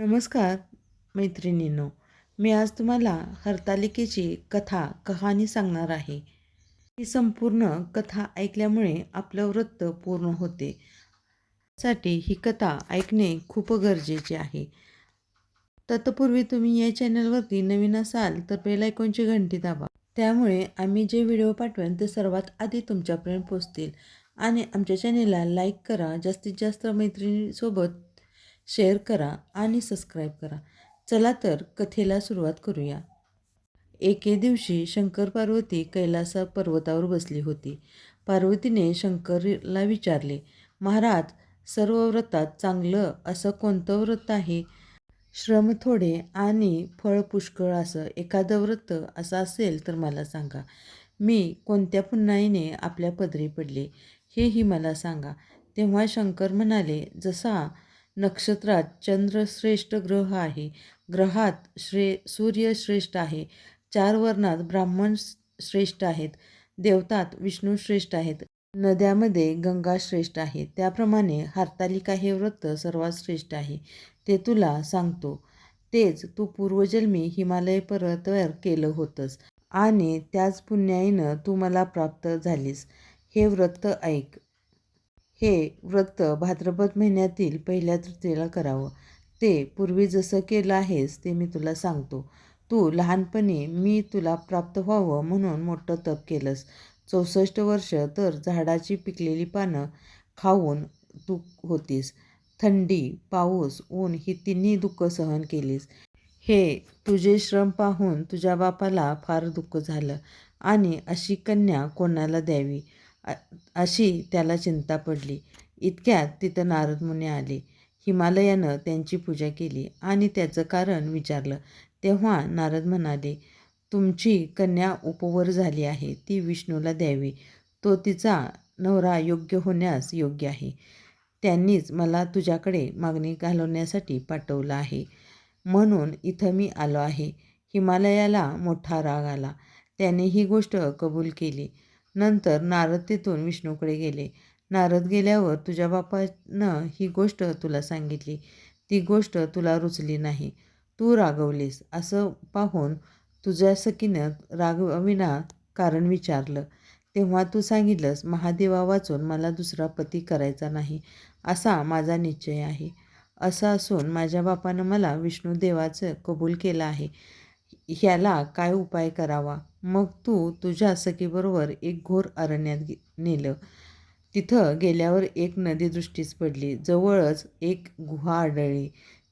नमस्कार मैत्रिणींनो. मी आज तुम्हाला हरतालिकेची कथा कहाणी सांगणार आहे. ही संपूर्ण कथा ऐकल्यामुळे आपलं व्रत पूर्ण होते. साठी ही कथा ऐकणे खूप गरजेचे आहे. तत्पूर्वी तुम्ही या चॅनलवरती नवीन असाल तर बेलायकॉनची घंटी दाबा. त्यामुळे आम्ही जे व्हिडिओ पाठवेन ते सर्वात आधी तुमच्यापर्यंत पोचतील. आणि आमच्या चॅनेलला लाईक करा. जास्तीत जास्त मैत्रिणीसोबत शेअर करा आणि सबस्क्राईब करा. चला तर कथेला सुरुवात करूया. एके दिवशी शंकर पार्वती कैलासा पर्वतावर बसली होती. पार्वतीने शंकरला विचारले महाराज सर्व व्रतात चांगलं असं कोणतं व्रत आहे? श्रम थोडे आणि फळ पुष्कळ असं एखादं व्रत असं असेल तर मला सांगा मी कोणत्या पुन्हाईने आपल्या पदरी पडले हेही मला सांगा. तेव्हा शंकर म्हणाले जसा नक्षत्रात चंद्र श्रेष्ठ ग्रह आहे. ग्रहात श्रे सूर्य श्रेष्ठ आहे. चार वर्णात ब्राह्मण श्रेष्ठ आहेत. देवतात विष्णू श्रेष्ठ आहेत. नद्यामध्ये गंगा श्रेष्ठ आहे. त्याप्रमाणे हार्तालिका हे व्रत सर्वात श्रेष्ठ आहे. ते तुला सांगतो. तेच तू पूर्वजन्मी हिमालय पर्वतावर केलं होतंस आणि त्याच पुण्याईनं तू मला प्राप्त झालीस. हे व्रत ऐक. हे व्रत भाद्रपद महिन्यातील पहिल्या तृतीयेला करावं. ते पूर्वी जसं केलं आहेस ते मी तुला सांगतो. तू लहानपणी मी तुला प्राप्त व्हावं म्हणून मोठं तप केलंस. चौसष्ट वर्ष तर झाडाची पिकलेली पानं खाऊन तू होतीस. थंडी पाऊस ऊन ही तिन्ही दुःख सहन केलीस. हे तुझे श्रम पाहून तुझ्या बापाला फार दुःख झालं आणि अशी कन्या कोणाला द्यावी? अशी त्याला चिंता पडली. इतक्यात तिथं नारद मुनी आले. हिमालयानं त्यांची पूजा केली आणि त्याचं कारण विचारलं. तेव्हा नारद म्हणाले तुमची कन्या उपवर झाली आहे. ती विष्णूला द्यावी. तो तिचा नवरा योग्य होण्यास योग्य आहे. त्यांनीच मला तुझ्याकडे मागणी घालवण्यासाठी पाठवलं आहे. म्हणून इथं मी आलो आहे. हिमालयाला मोठा राग आला. त्याने ही गोष्ट कबूल केली. नंतर नारद तिथून विष्णूकडे गेले. नारद गेल्यावर तुझ्या बापानं ही गोष्ट तुला सांगितली. ती गोष्ट तुला रुचली नाही. तू रागवलीस असं पाहून तुझ्या सकीनं रागविना कारण विचारलं. तेव्हा तू सांगितलंस महादेवा वाचून मला दुसरा पती करायचा नाही असा माझा निश्चय आहे. असं असून माझ्या बापानं मला विष्णुदेवाचं कबूल केलं आहे. ह्याला काय उपाय करावा? मग तू तुझ्या सखीबरोबर एक घोर अरण्यात नेलं. तिथं गेल्यावर एक नदी दृष्टीस पडली. जवळच एक गुहा आढळली.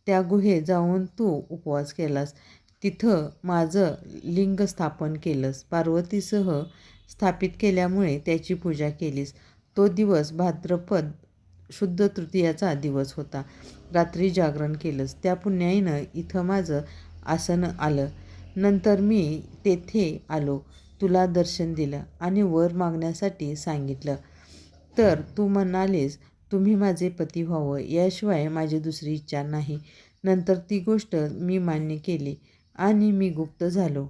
त्या गुहेत जाऊन तू उपवास केलास. तिथं माझं लिंग स्थापन केलंस. पार्वतीसह स्थापित केल्यामुळे त्याची पूजा केलीस. तो दिवस भाद्रपद शुद्ध तृतीयाचा दिवस होता. रात्री जागरण केलंस. त्या पुण्याईनं इथं माझं आसन आलं. नंतर मी तेथे आलो. तुला दर्शन दिलं आणि वर मागण्यासाठी सांगितलं. तर तू म्हणालीस तुम्ही माझे पती व्हावं. याशिवाय माझी दुसरी इच्छा नाही. नंतर ती गोष्ट मी मान्य केली आणि मी गुप्त झालो.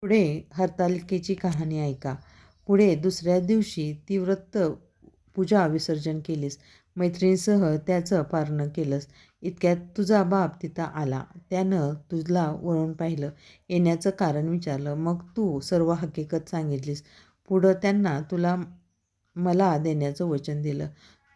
पुढे हरतालिकेची कहाणी ऐका. पुढे दुसऱ्या दिवशी ती व्रत पूजा विसर्जन केलीस. मैत्रिणीसह त्याचं पारणं केलंस. इतक्यात तुझा बाप तिथं आला. त्यानं तुझला वळून पाहिलं. येण्याचं कारण विचारलं. मग तू सर्व हकीकत सांगितलीस. पुढं त्यांना तुला मला देण्याचं वचन दिलं.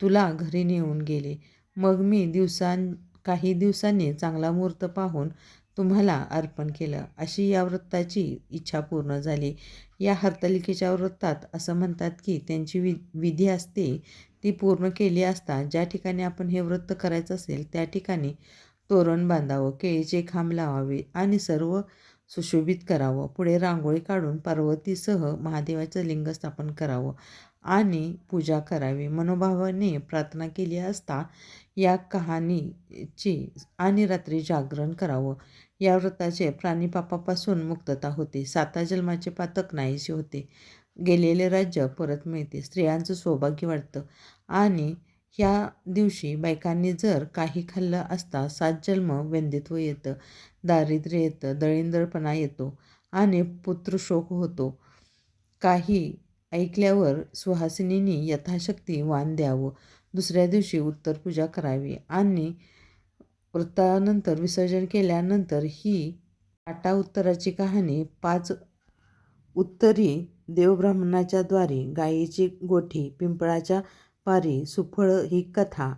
तुला घरी नेऊन गेले. मग मी दिवसां काही दिवसांनी चांगला मुहूर्त पाहून तुम्हाला अर्पण केलं. अशी या व्रताची इच्छा पूर्ण झाली. या हरतालिकेच्या व्रतात असं म्हणतात की त्यांची वि विधी असते ती पूर्ण केली असता ज्या ठिकाणी आपण हे व्रत करायचं असेल त्या ठिकाणी तोरण बांधावं केळीचे खांब लावावे आणि सर्व सुशोभित करावं. पुढे रांगोळी काढून पार्वतीसह महादेवाचं लिंग स्थापन करावं आणि पूजा करावी. मनोभावाने प्रार्थना केली असता या कहाणीची आणि रात्री जागरण करावं. या व्रताचे प्राणीपापापासून मुक्तता होते. साता जन्माचे पातक नाहीसे होते. गेलेले राज्य परत मिळते. स्त्रियांचं सौभाग्य वाटतं आणि ह्या दिवशी बायकांनी जर काही खाल्लं असता सात जन्म व्यंदित्व येतं. दारिद्र्य येतं. दळींदळपणा येतो. आणि पुत्रशोक होतो. काही ऐकल्यावर सुहासिनींनी यथाशक्ती वाण द्यावं. दुसऱ्या दिवशी उत्तर पूजा करावी. आणि व्रतानंतर विसर्जन केल्यानंतर ही काटा उत्तराची कहाणी पाच उत्तरी देवब्राह्मणाच्या द्वारे गायीची गोठी पिंपळाच्या पारी सुफळ ही कथा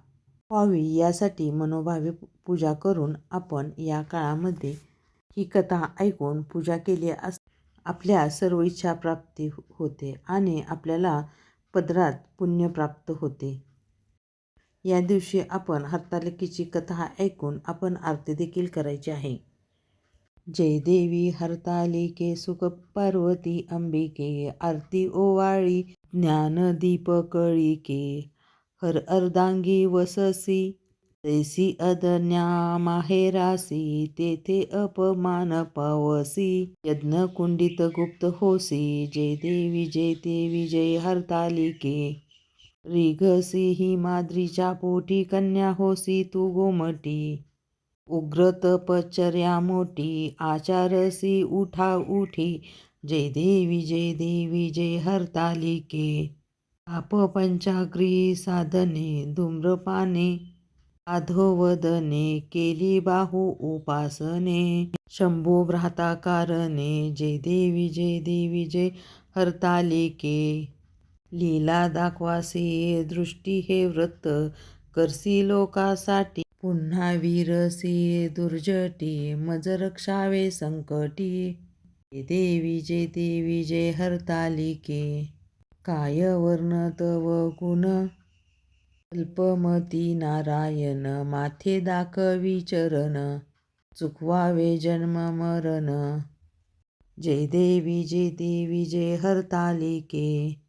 व्हावी यासाठी मनोभावे पूजा करून आपण या काळामध्ये ही कथा ऐकून पूजा केली अस आपल्या सर्व इच्छा प्राप्ती हो-, होते आणि आपल्याला पदरात पुण्य प्राप्त होते. या दिवशी आपण हरतालिकेची कथा ऐकून आपण आरती देखील करायची आहे. जय देवी हरतालिके सुख पार्वती अंबिके आरती ओवाळी ज्ञानदीप कळिके हर अर्धांगी वससी तैसी अदन्या माहेरासी तेथे अपमान पावसी यज्ञ कुंडित गुप्त होसी जय देवी जय देवी जय हरतालिके. रिघसी ही माद्रीच्या पोटी कन्या होसी तू गोमटी. उग्र तपचर्या मोठी आचारसी उठा उठी. जय देवी जय देवी जय हरतालिके. आप पंचाग्री साधने धूम्रपाने. अधोवदने केली बाहू उपासने. शंभू भ्राता कारणे जय देवी जय देवी जय हरतालिके. लीला दाखवासी दृष्टी हे व्रत करसी लोकासाठी पुन्हा वीरसी दुर्जटी मज रक्षावे संकटी. देवी जे देवी जय हरतालिके. काय वर्ण तव गुण? अल्पमती नारायण माथे दाखवी चरण. चुकवावे जन्म मरण. जय देवी जय देवी जय हरतालिके.